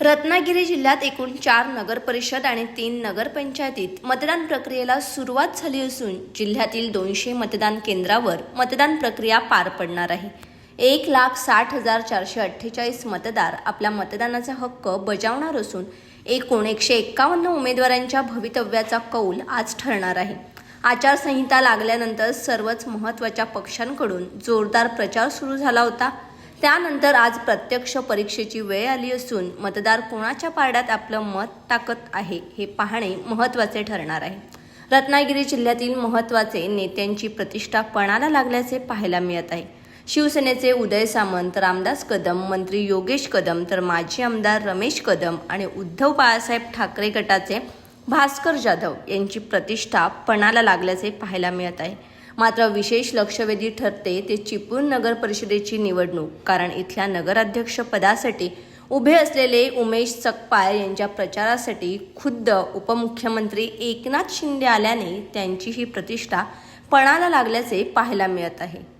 रत्नागिरी जिल्ह्यात एकूण चार नगरपरिषद आणि तीन नगरपंचायतीत मतदान प्रक्रियेला सुरुवात झाली असून जिल्ह्यातील दोनशे मतदान केंद्रावर मतदान प्रक्रिया पार पडणार आहे. एक लाख साठ हजार चारशे अठ्ठेचाळीस मतदार आपला मतदानाचा हक्क बजावणार असून एकूण एकशे एक्कावन्न उमेदवारांच्या भवितव्याचा कौल आज ठरणार आहे. आचारसंहिता लागल्यानंतर सर्वच महत्त्वाच्या पक्षांकडून जोरदार प्रचार सुरू झाला होता. त्यानंतर आज प्रत्यक्ष परीक्षेची वेळ आली असून मतदार कोणाच्या पारड्यात आपलं मत टाकत आहे हे पाहणे महत्त्वाचे ठरणार आहे. रत्नागिरी जिल्ह्यातील महत्त्वाचे नेत्यांची प्रतिष्ठा पणाला लागल्याचे पाहायला मिळत आहे. शिवसेनेचे उदय सामंत रामदास कदम मंत्री योगेश कदम तर माजी आमदार रमेश कदम आणि उद्धव बाळासाहेब ठाकरे गटाचे भास्कर जाधव यांची प्रतिष्ठा पणाला लागल्याचे पाहायला मिळत आहे. मात्र विशेष लक्षवेधी ठरते ते चिपळूण नगर परिषदेची निवडणूक कारण इथल्या नगराध्यक्ष पदासाठी उभे असलेले उमेश सकपाळ यांच्या प्रचारासाठी खुद्द उपमुख्यमंत्री एकनाथ शिंदे आल्याने त्यांची ही प्रतिष्ठा पणाला लागल्याचे पाहायला मिळत आहे.